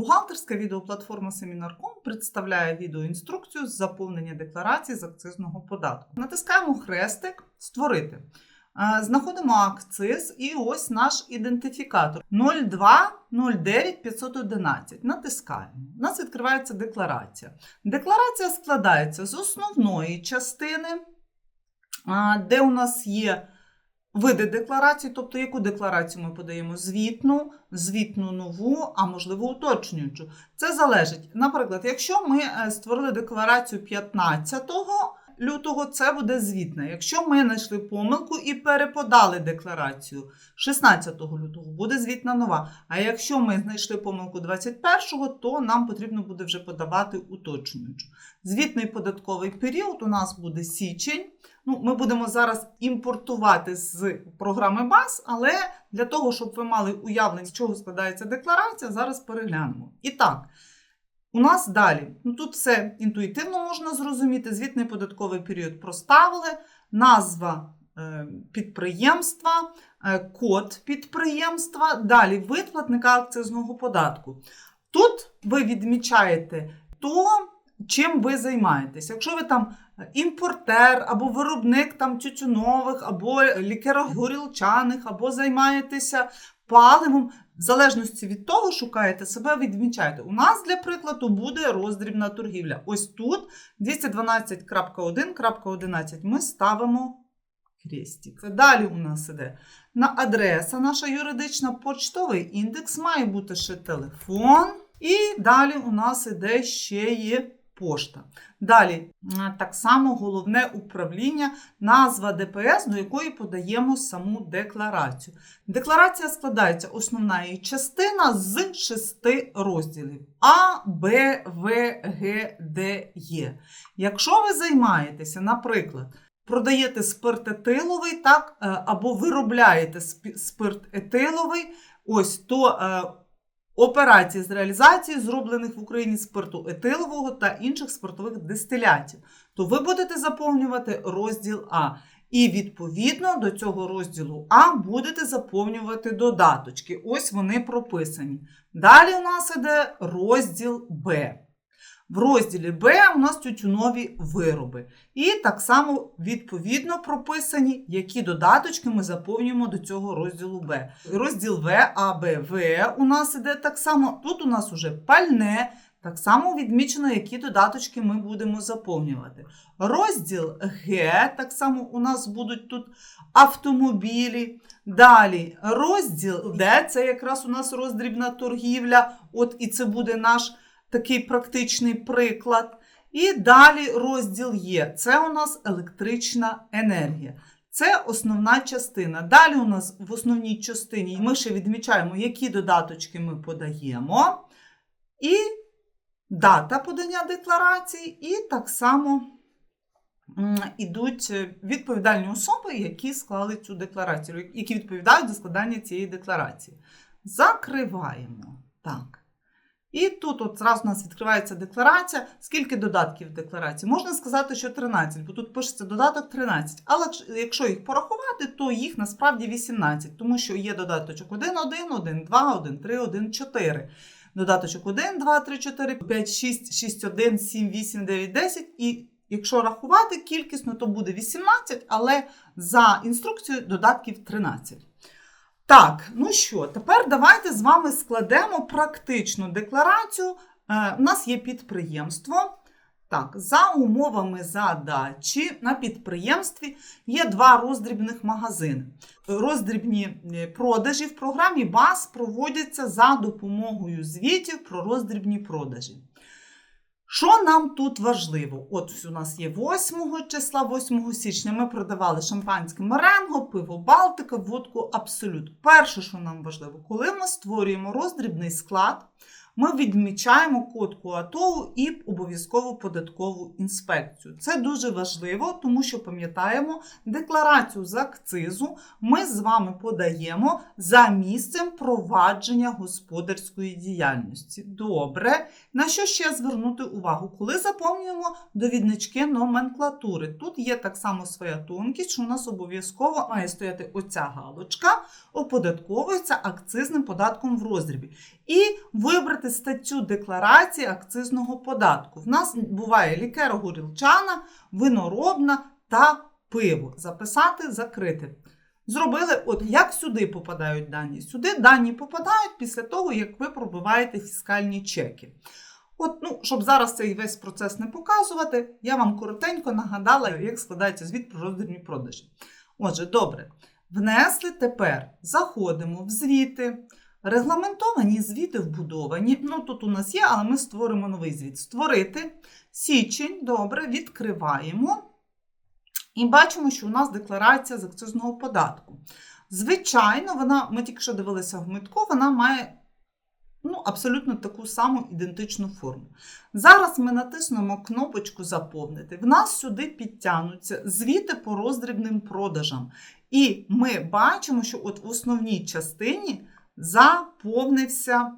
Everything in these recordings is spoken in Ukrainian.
Бухгалтерська відеоплатформа Семінарком представляє відеоінструкцію з заповнення декларації з акцизного податку. Натискаємо хрестик Створити. Знаходимо акциз і ось наш ідентифікатор 0209511. Натискаємо. У нас відкривається декларація. Декларація складається з основної частини, де у нас є види декларації, тобто яку декларацію ми подаємо? Звітну, звітну нову, а можливо уточнюючу. Це залежить. Наприклад, якщо ми е, створили декларацію 15 лютого, це буде звітна. Якщо ми знайшли помилку і переподали декларацію 16 лютого, буде звітна нова. А якщо ми знайшли помилку 21-го, то нам потрібно буде вже подавати уточнюючу. Звітний податковий період у нас буде січень. Ну, ми будемо зараз імпортувати з програми БАС, але для того, щоб ви мали уявлення, з чого складається декларація, зараз переглянемо. І так, у нас далі. Ну, тут все інтуїтивно можна зрозуміти. Звітний податковий період проставили, назва е, підприємства, е, код підприємства, далі вид платника акцизного податку. Тут ви відмічаєте то, чим ви займаєтесь. Якщо ви там імпортер, або виробник там тютюнових, або лікеро-горілчаних, або займаєтеся паливом, в залежності від того, шукаєте себе, відмічаєте. У нас, для прикладу, буде роздрібна торгівля. Ось тут 212.1.11 ми ставимо хрестик. Далі у нас іде на адреса наша юридична, почтовий індекс, має бути ще телефон. І далі у нас іде ще є пошта. Далі, так само головне управління, назва ДПС, до якої подаємо саму декларацію. Декларація складається основна її частина з шести розділів А, Б, В, Г, Д, Е. Якщо ви займаєтеся, наприклад, продаєте спирт етиловий, так, е, або виробляєте спирт етиловий, ось то. Операції з реалізації зроблених в Україні спирту етилового та інших спиртових дистилятів, то ви будете заповнювати розділ А. І відповідно до цього розділу А будете заповнювати додаточки. Ось вони прописані. Далі у нас іде розділ Б. В розділі Б у нас тютюнові вироби. І так само відповідно прописані, які додаточки ми заповнюємо до цього розділу Б. Розділ В, А, Б, В у нас іде так само. Тут у нас уже пальне, так само відмічено, які додаточки ми будемо заповнювати. Розділ Г, так само у нас будуть тут автомобілі. Далі розділ Д, це якраз у нас роздрібна торгівля. От і це буде наш такий практичний приклад. І далі розділ є. Це у нас електрична енергія. Це основна частина. Далі у нас в основній частині ми ще відмічаємо, які додаточки ми подаємо. І дата подання декларації, і так само ідуть відповідальні особи, які склали цю декларацію, які відповідають за складання цієї декларації. Закриваємо. Так. І тут от зразу у нас відкривається декларація. Скільки додатків в декларації? Можна сказати, що 13, бо тут пишеться додаток 13. Але якщо їх порахувати, то їх насправді 18, тому що є додаточок 1, 1, 1, 2, 1, 3, 1, 4. Додаточок 1, 2, 3, 4, 5, 6, 6, 1, 7, 8, 9, 10. І якщо рахувати кількісно, то буде 18, але за інструкцією додатків 13. Так, ну що, тепер давайте з вами складемо практичну декларацію. Е, у нас є підприємство. Так, за умовами задачі на підприємстві є два роздрібних магазини. Роздрібні е, продажі в програмі БАС проводяться за допомогою звітів про роздрібні продажі. Що нам тут важливо? От у нас є 8 числа, 8 січня ми продавали шампанське меренго, пиво Балтика, водку Абсолют. Перше, що нам важливо, коли ми створюємо роздрібний склад, ми відмічаємо код КУАТОВу і обов'язкову податкову інспекцію. Це дуже важливо, тому що пам'ятаємо, декларацію з акцизу ми з вами подаємо за місцем провадження господарської діяльності. Добре, на що ще звернути увагу? Коли заповнюємо довіднички номенклатури, тут є так само своя тонкість, що у нас обов'язково має стояти оця галочка, оподатковується акцизним податком в роздрібі. І вибрати статтю декларації акцизного податку. В нас буває лікеро-горілчана, виноробна та пиво. Записати, закрити. Зробили, от як сюди попадають дані? Сюди дані попадають після того, як ви пробиваєте фіскальні чеки. От, ну, щоб зараз цей весь процес не показувати, я вам коротенько нагадала, як складається звіт про роздрібні продажі. Отже, добре. Внесли тепер, заходимо в звіти. Регламентовані звіти вбудовані. Ну, тут у нас є, але ми створимо новий звіт. Створити січень, добре, відкриваємо. І бачимо, що у нас декларація з акцизного податку. Звичайно, вона, ми тільки що дивилися в митку, вона має ну, абсолютно таку саму ідентичну форму. Зараз ми натиснемо кнопочку Заповнити. В нас сюди підтягнуться звіти по роздрібним продажам. І ми бачимо, що от в основній частині заповнився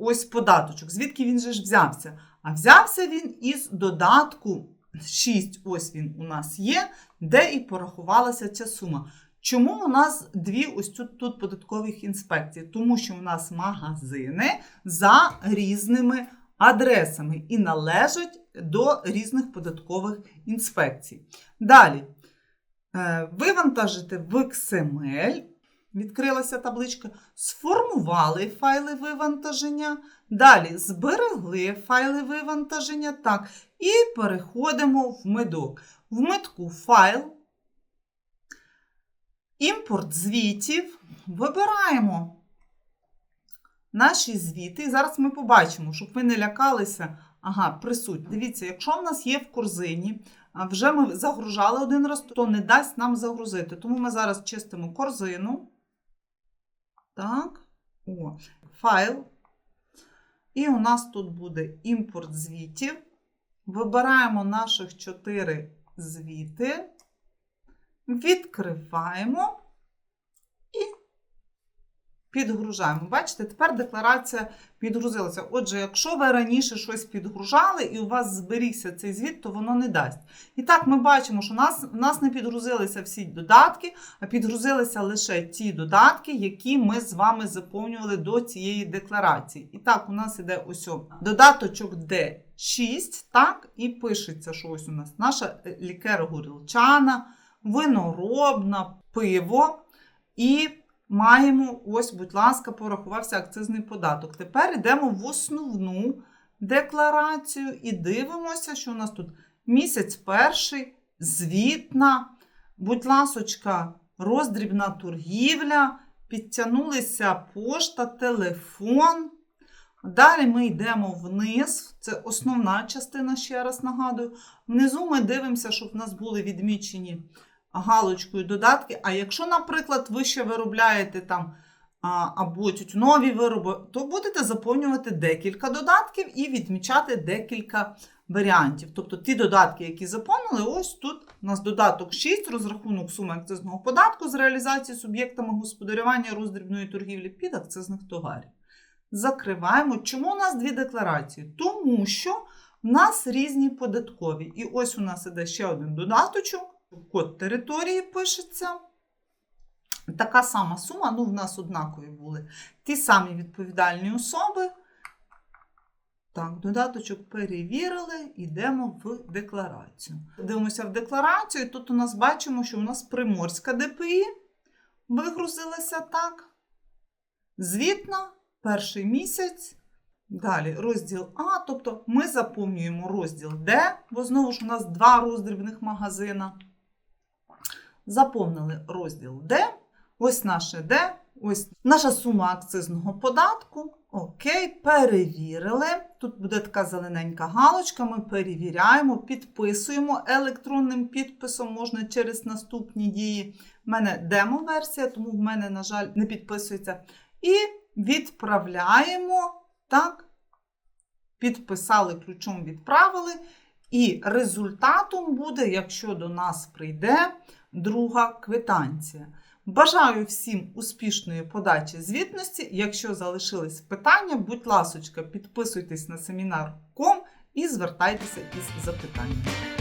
ось податочок. Звідки він же ж взявся? А взявся він із додатку 6, ось він у нас є, де і порахувалася ця сума. Чому у нас дві ось тут, тут податкових інспекцій? Тому що у нас магазини за різними адресами і належать до різних податкових інспекцій. Далі, е, вивантажити в XML, відкрилася табличка, сформували файли вивантаження. Далі зберегли файли вивантаження. Так, і переходимо в медок. В медку файл. Імпорт звітів. Вибираємо наші звіти. І зараз ми побачимо, щоб ви не лякалися. Ага, присуть. Дивіться, якщо в нас є в корзині, вже ми загружали один раз, то не дасть нам загрузити. Тому ми зараз чистимо корзину. Так, о, файл. І у нас тут буде імпорт звітів. Вибираємо наших 4 звіти, відкриваємо підгружаємо. Бачите, тепер декларація підгрузилася. Отже, якщо ви раніше щось підгружали і у вас зберігся цей звіт, то воно не дасть. І так, ми бачимо, що у нас, у нас не підгрузилися всі додатки, а підгрузилися лише ті додатки, які ми з вами заповнювали до цієї декларації. І так, у нас іде ось додаточок D6, так, і пишеться, що ось у нас наша лікеро-горілчана, виноробна, пиво. І маємо, ось, будь ласка, порахувався акцизний податок. Тепер йдемо в основну декларацію і дивимося, що у нас тут місяць перший, звітна, будь ласочка, роздрібна торгівля, підтягнулися пошта, телефон. Далі ми йдемо вниз, це основна частина, ще раз нагадую. Внизу ми дивимося, щоб в нас були відмічені галочкою додатки. А якщо, наприклад, ви ще виробляєте там або нові вироби, то будете заповнювати декілька додатків і відмічати декілька варіантів. Тобто ті додатки, які заповнили, ось тут у нас додаток 6, розрахунок суми акцизного податку з реалізації суб'єктами господарювання роздрібної торгівлі під акцизних товарів. Закриваємо. Чому у нас дві декларації? Тому що в нас різні податкові. І ось у нас іде ще один додаточок. Код території пишеться. Така сама сума, ну, в нас однакові були. Ті самі відповідальні особи. Так, додаточок перевірили, йдемо в декларацію. Дивимося в декларацію, і тут у нас бачимо, що у нас приморська ДПІ вигрузилася так. Звітна, перший місяць. Далі розділ А, тобто ми заповнюємо розділ Д, бо знову ж у нас два роздрібних магазина. Заповнили розділ Д. Ось наше Д, ось наша сума акцизного податку. Окей, перевірили. Тут буде така зелененька галочка. Ми перевіряємо, підписуємо електронним підписом, можна через наступні дії. У мене демо-версія, тому в мене, на жаль, не підписується. І відправляємо. Так, підписали ключом, відправили. І результатом буде, якщо до нас прийде друга квитанція. Бажаю всім успішної подачі звітності. Якщо залишились питання, будь ласочка, підписуйтесь на семінар.com і звертайтеся із запитаннями.